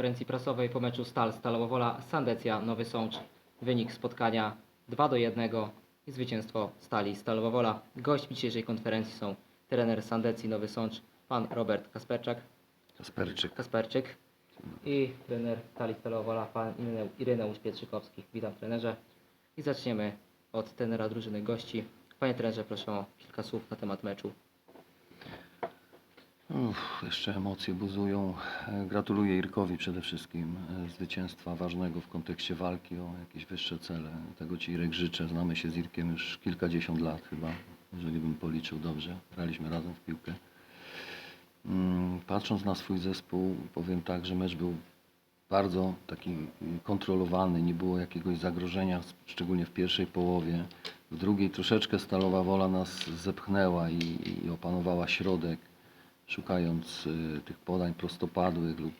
konferencji prasowej po meczu Stal Stalowa Wola Sandecja Nowy Sącz. Wynik spotkania 2 do 1 i zwycięstwo Stali Stalowa Wola. Gośćmi dzisiejszej konferencji są trener Sandecji Nowy Sącz pan Robert Kasperczak, Kasperczyk. Kasperczyk i trener Stali Stalowa Wola pan Irene- Ireneusz Pietrzykowski. Witam trenerze i zaczniemy od trenera drużyny gości. Panie trenerze proszę o kilka słów na temat meczu. Uff, jeszcze emocje buzują. Gratuluję Irkowi przede wszystkim e, zwycięstwa ważnego w kontekście walki o jakieś wyższe cele. Tego Ci Irek życzę. Znamy się z Irkiem już kilkadziesiąt lat chyba, jeżeli bym policzył dobrze. Graliśmy razem w piłkę. Mm, Patrząc na swój zespół, powiem tak, że mecz był bardzo taki kontrolowany, nie było jakiegoś zagrożenia, szczególnie w pierwszej połowie. W drugiej troszeczkę Stalowa Wola nas zepchnęła i, i opanowała środek, szukając y, tych podań prostopadłych lub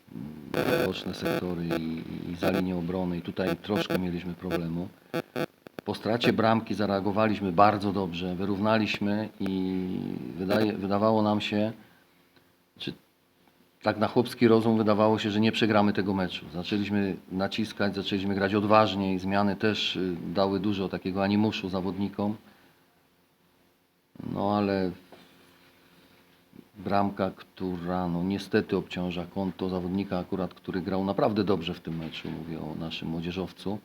y, boczne sektory i, i za linię obrony. I tutaj troszkę mieliśmy problemu. Po stracie bramki zareagowaliśmy bardzo dobrze, wyrównaliśmy i wydaje, wydawało nam się, czy tak na chłopski rozum wydawało się, że nie przegramy tego meczu. Zaczęliśmy naciskać, zaczęliśmy grać odważniej. Zmiany też y, dały dużo takiego animuszu zawodnikom. No ale bramka, która no niestety obciąża konto zawodnika akurat, który grał naprawdę dobrze w tym meczu, mówię o naszym młodzieżowcu,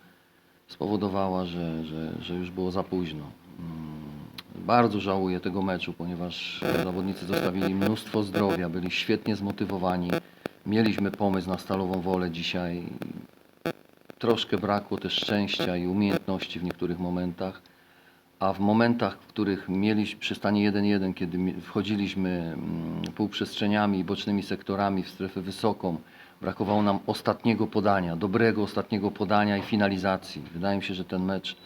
spowodowała, że, że, że już było za późno. Mm, Bardzo żałuję tego meczu, ponieważ zawodnicy zostawili mnóstwo zdrowia, byli świetnie zmotywowani. Mieliśmy pomysł na stalową wolę dzisiaj. Troszkę brakło też szczęścia i umiejętności w niektórych momentach. A w momentach, w których mieliśmy przy stanie 1-1, kiedy wchodziliśmy mm, półprzestrzeniami i bocznymi sektorami w strefę wysoką, brakowało nam ostatniego podania, dobrego ostatniego podania i finalizacji. Wydaje mi się, że ten mecz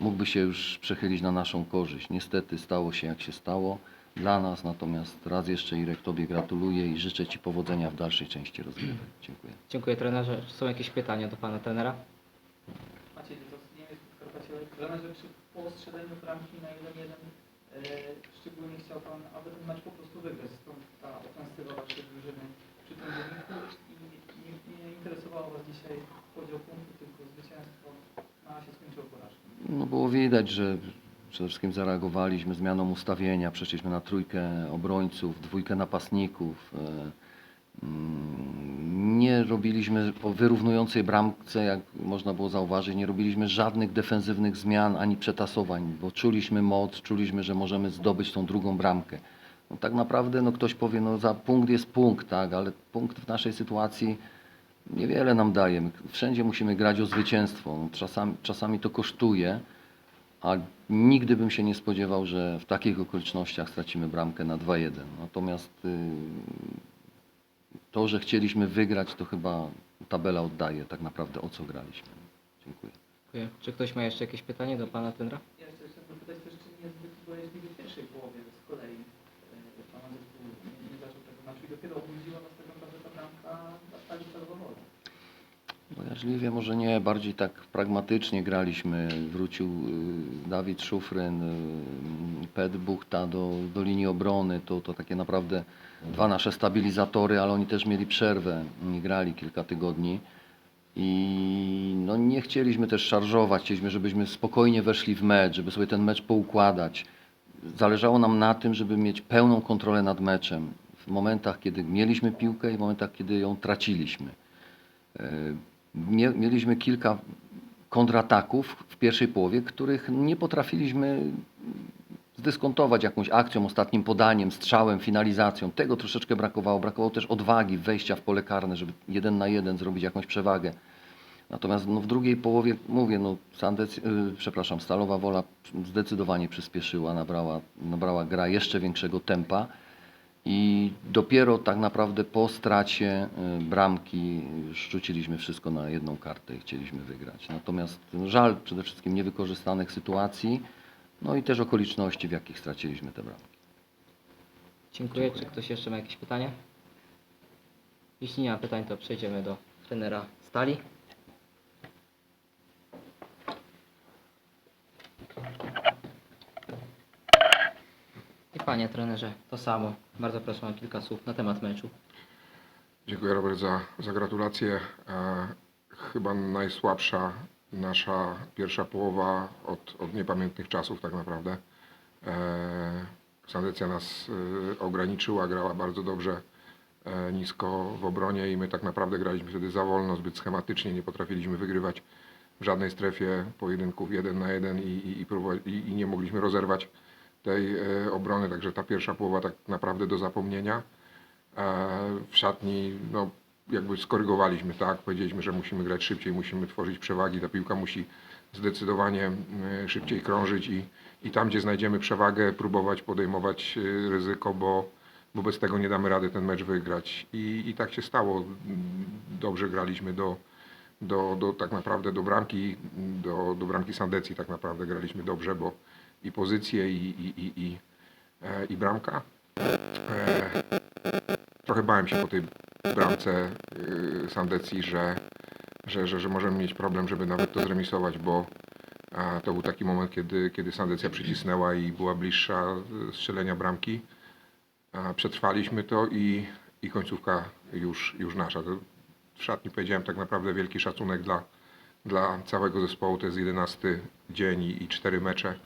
mógłby się już przechylić na naszą korzyść. Niestety stało się jak się stało dla nas, natomiast raz jeszcze Irek Tobie gratuluję i życzę Ci powodzenia w dalszej części rozgrywek. Dziękuję. Dziękuję trenerze. Czy są jakieś pytania do pana trenera? Maciej Dziedowski, Niemiec, Podkarpacie. Trenerze, czy po ostrzeleniu bramki na 1-1 e, szczególnie chciał Pan, aby ten mecz po prostu wygrać, stąd ta ofensywa Waszej drużyny przy tym wyniku i nie, nie interesowało Was dzisiaj podział punktów, tylko zwycięstwo, no, a się skończyło porażką. No było widać, że przede wszystkim zareagowaliśmy zmianą ustawienia, przeszliśmy na trójkę obrońców, dwójkę napastników. Nie robiliśmy po wyrównującej bramce, jak można było zauważyć, nie robiliśmy żadnych defensywnych zmian ani przetasowań, bo czuliśmy moc, czuliśmy, że możemy zdobyć tą drugą bramkę. No tak naprawdę no ktoś powie, no za punkt jest punkt, tak, ale punkt w naszej sytuacji niewiele nam daje. My wszędzie musimy grać o zwycięstwo. No, Czasami, czasami to kosztuje, a nigdy bym się nie spodziewał, że w takich okolicznościach stracimy bramkę na 2-1. Natomiast y, to, że chcieliśmy wygrać, to chyba tabela oddaje tak naprawdę o co graliśmy. Dziękuję. Dziękuję. Czy ktoś ma jeszcze jakieś pytanie do pana trenera? Ja jeszcze chciałbym pytać też, czy nie zbyt w pierwszej połowie z kolei e, Pana zespół nie, zaczął tego meczu i dopiero obudziła Was tak naprawdę ta bramka na stali celowo Bojaźliwie może nie, bardziej tak pragmatycznie graliśmy. Wrócił y, Dawid Szufryn, y, Pet Buchta do, do linii obrony. To, to takie naprawdę dwa nasze stabilizatory, ale oni też mieli przerwę. Nie grali kilka tygodni. I no nie chcieliśmy też szarżować, chcieliśmy, żebyśmy spokojnie weszli w mecz, żeby sobie ten mecz poukładać. Zależało nam na tym, żeby mieć pełną kontrolę nad meczem. W momentach, kiedy mieliśmy piłkę i w momentach, kiedy ją traciliśmy. Mie- Mieliśmy kilka kontrataków w pierwszej połowie, których nie potrafiliśmy zdyskontować jakąś akcją, ostatnim podaniem, strzałem, finalizacją. Tego troszeczkę brakowało. Brakowało też odwagi wejścia w pole karne, żeby jeden na jeden zrobić jakąś przewagę. Natomiast no, w drugiej połowie, mówię, no, Sandec, yy, przepraszam, Stalowa Wola zdecydowanie przyspieszyła, nabrała, nabrała gra jeszcze większego tempa. I dopiero tak naprawdę po stracie y, bramki rzuciliśmy wszystko na jedną kartę i chcieliśmy wygrać. Natomiast żal przede wszystkim niewykorzystanych sytuacji, no i też okoliczności, w jakich straciliśmy te bramki. Dziękuję. Czy ktoś jeszcze ma jakieś pytanie? Jeśli nie ma pytań, to przejdziemy do trenera Stali. Panie trenerze, to samo. Bardzo proszę o kilka słów na temat meczu. Dziękuję Robert za, za gratulacje. E, chyba najsłabsza nasza pierwsza połowa od, od niepamiętnych czasów tak naprawdę. E, Sandecja nas e, ograniczyła, grała bardzo dobrze e, nisko w obronie i my tak naprawdę graliśmy wtedy za wolno, zbyt schematycznie, nie potrafiliśmy wygrywać w żadnej strefie pojedynków jeden na jeden i, i, i, i nie mogliśmy rozerwać tej e, obrony, także ta pierwsza połowa tak naprawdę do zapomnienia. E, W szatni no, jakby skorygowaliśmy, tak? Powiedzieliśmy, że musimy grać szybciej, musimy tworzyć przewagi. Ta piłka musi zdecydowanie szybciej krążyć i, i tam, gdzie znajdziemy przewagę, próbować podejmować e, ryzyko, bo, bo bez tego nie damy rady ten mecz wygrać. I, i tak się stało. Dobrze graliśmy do, do, do tak naprawdę do bramki, do, do bramki Sandecji tak naprawdę graliśmy dobrze, bo i pozycje i, i, i, i, e, i bramka. E, trochę bałem się po tej bramce y, Sandecji, że, że, że, że możemy mieć problem, żeby nawet to zremisować, bo a, to był taki moment, kiedy, kiedy Sandecja przycisnęła i była bliższa y, strzelenia bramki. A, przetrwaliśmy to i, i końcówka już, już nasza. W szatni powiedziałem tak naprawdę wielki szacunek dla, dla całego zespołu. To jest 11 dzień i, 4 mecze.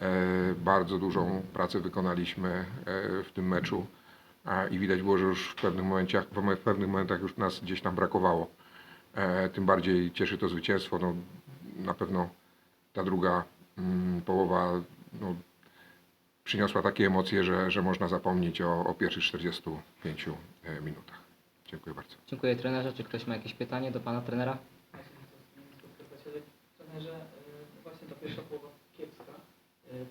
E, Bardzo dużą pracę wykonaliśmy e, w tym meczu i widać było, że już w pewnych, momentach, w pewnych momentach już nas gdzieś tam brakowało. E, Tym bardziej cieszy to zwycięstwo. No, na pewno ta druga mm, połowa no, przyniosła takie emocje, że, że można zapomnieć o, o pierwszych 45 e, minutach. Dziękuję bardzo. Dziękuję trenerze. Czy ktoś ma jakieś pytanie do pana trenera? Trenerze, e, właśnie ta pierwsza połowa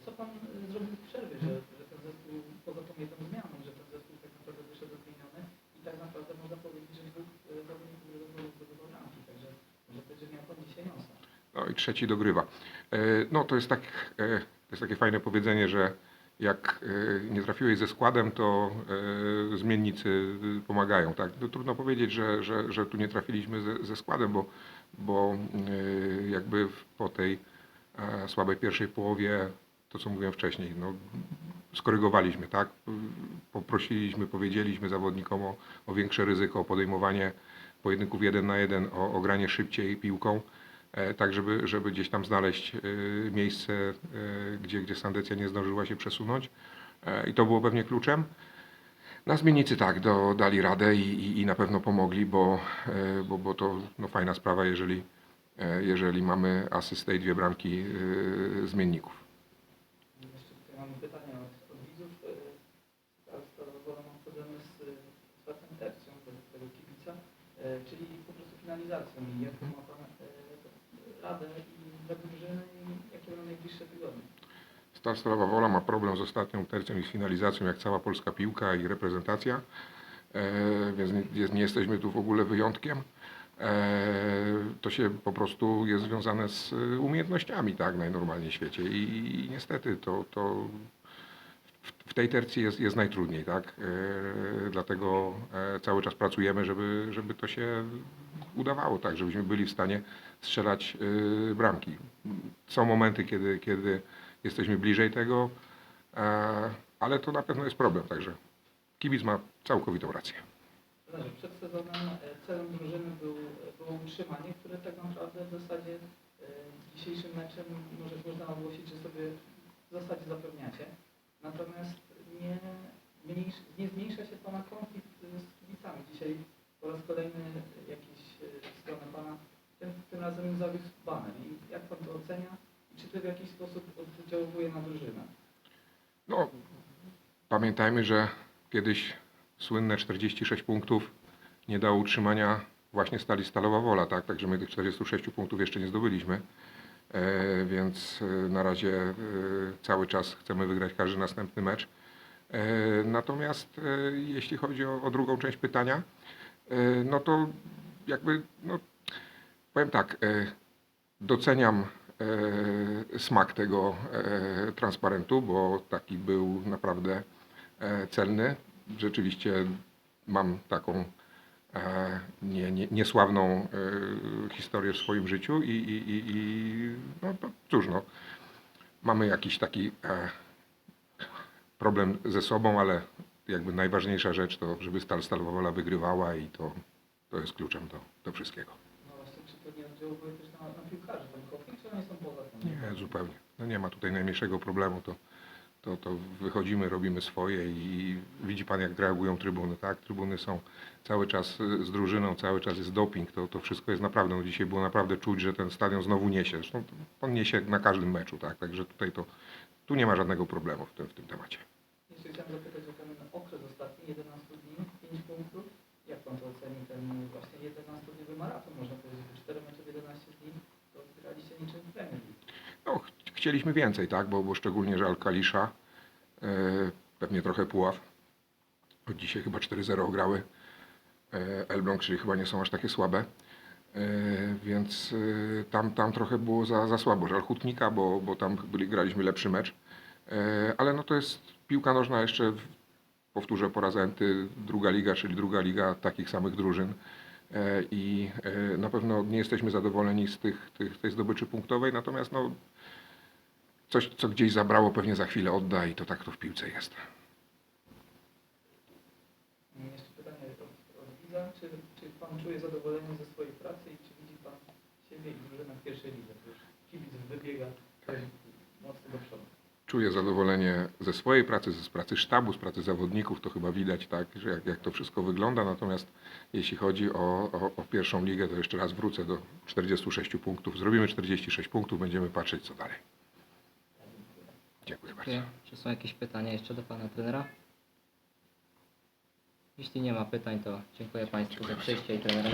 Co Pan e, zrobił w przerwie, że, że ten zespół, poza tą jedną zmianą, że ten zespół tak naprawdę wyszedł zmieniony i tak naprawdę można powiedzieć, że dwóch e, zawodników zespołu zdobywał ramki, także może powiedzieć, że miał Pan dzisiaj nosa. No i trzeci dogrywa. E, No to jest, tak, e, to jest takie fajne powiedzenie, że jak e, nie trafiłeś ze składem, to e, zmiennicy e, pomagają. Tak? No, trudno powiedzieć, że, że, że tu nie trafiliśmy ze, ze składem, bo, bo e, jakby po tej e, słabej pierwszej połowie, to co mówiłem wcześniej, no, skorygowaliśmy, tak? Poprosiliśmy, powiedzieliśmy zawodnikom o, o większe ryzyko, o podejmowanie pojedynków jeden na jeden, o, o granie szybciej piłką e, tak żeby, żeby gdzieś tam znaleźć e, miejsce, e, gdzie, gdzie Sandecja nie zdążyła się przesunąć. E, I to było pewnie kluczem. Na zmiennicy tak, do, dali radę i, i, i na pewno pomogli, bo, e, bo, bo to no, fajna sprawa, jeżeli, e, jeżeli mamy asystę i dwie bramki e, zmienników. Jeszcze tutaj mamy pytania od, od widzów. E, Stara Stalowa ma problemy z e, czwartą tercją tego, tego kibica, e, czyli po prostu finalizacją. I jaką ma Pan e, radę i dla drużyny i jakie będą najbliższe tygodnie? Stal Stalowa Wola ma problem z ostatnią tercją i z finalizacją, jak cała polska piłka i reprezentacja, e, więc nie, nie jesteśmy tu w ogóle wyjątkiem. E, to się po prostu jest związane z e, umiejętnościami, tak, najnormalniej w świecie i, i niestety to, to w, tej tercji jest, jest najtrudniej, tak, e, dlatego e, cały czas pracujemy, żeby, żeby to się udawało, tak, żebyśmy byli w stanie strzelać e, bramki. Są momenty, kiedy, kiedy jesteśmy bliżej tego, ale to na pewno jest problem, także kibic ma całkowitą rację. Przed sezonem celem drużyny był, było utrzymanie, które tak naprawdę w zasadzie dzisiejszym meczem może można ogłosić, że sobie w zasadzie zapewniacie. Natomiast nie, nie zmniejsza się Pana konflikt e, z kibicami. Dzisiaj po raz kolejny jakiś e, stronę Pana, tym, tym razem zawiózł baner. I jak Pan to ocenia? I czy to w jakiś sposób oddziałuje na drużynę? No, pamiętajmy, że kiedyś słynne 46 punktów nie dało utrzymania właśnie stali Stalowa Wola, tak? Także my tych 46 punktów jeszcze nie zdobyliśmy. E, więc e, na razie e, cały czas chcemy wygrać każdy następny mecz. Natomiast jeśli chodzi o, o drugą część pytania, no to jakby, no, powiem tak, doceniam smak tego transparentu, bo taki był naprawdę celny. Rzeczywiście mam taką nie, nie, niesławną e, historię w swoim życiu i, i, i, i no to cóż, no, mamy jakiś taki e, problem ze sobą, ale jakby najważniejsza rzecz, to żeby Stal Stalowa Wola wygrywała i to, to jest kluczem do, do wszystkiego. No właśnie, czy to nie oddziałuje też na, na piłkarzy rękownych, czy oni są poza tym? Nie, zupełnie. No nie ma tutaj najmniejszego problemu. To, to, to wychodzimy, robimy swoje i widzi Pan, jak reagują trybuny, tak? Trybuny są cały czas y, z drużyną, cały czas jest doping. To, to wszystko jest naprawdę, no dzisiaj było naprawdę czuć, że ten stadion znowu niesie. Zresztą on niesie na każdym meczu, tak? Także tutaj to, tu nie ma żadnego problemu w tym, w tym temacie. Jeszcze chciałem zapytać o ten okres ostatni, 11 dni, 5 punktów. Jak Pan to oceni, ten właśnie 11-dniowy maraton, można powiedzieć, że 4 mecze w 11 dni, to graliście niczym w Premier League. No, ch- chcieliśmy więcej, tak? Bo, bo szczególnie, że Alkalisza, e, pewnie trochę Puław, od dzisiaj chyba 4-0 grały. E, Elbląg, czyli chyba nie są aż takie słabe. E, więc e, tam, tam trochę było za, za słabo. Żal Hutnika, bo, bo tam byli, graliśmy lepszy mecz. E, ale no to jest piłka nożna jeszcze, w- powtórzę po raz enty, druga liga, czyli druga liga takich samych drużyn. E, I e, na pewno nie jesteśmy zadowoleni z tych, tych, tej zdobyczy punktowej, natomiast no, coś, co gdzieś zabrało, pewnie za chwilę odda i to tak to w piłce jest. Jeszcze pytanie od, widza, czy, czy Pan czuje zadowolenie ze swojej pracy i czy widzi Pan siebie i drużynę w pierwszej lidze? Kibic wybiega mocno do przodu. Czuję zadowolenie ze swojej pracy, z pracy sztabu, z pracy zawodników, to chyba widać, tak, że jak, jak to wszystko wygląda. Natomiast jeśli chodzi o, o, o pierwszą ligę, to jeszcze raz wrócę do 46 punktów. Zrobimy 46 punktów, będziemy patrzeć co dalej. Dziękuję bardzo. Czy są jakieś pytania jeszcze do Pana trenera? Jeśli nie ma pytań, to dziękuję Państwu za przyjście i trenera.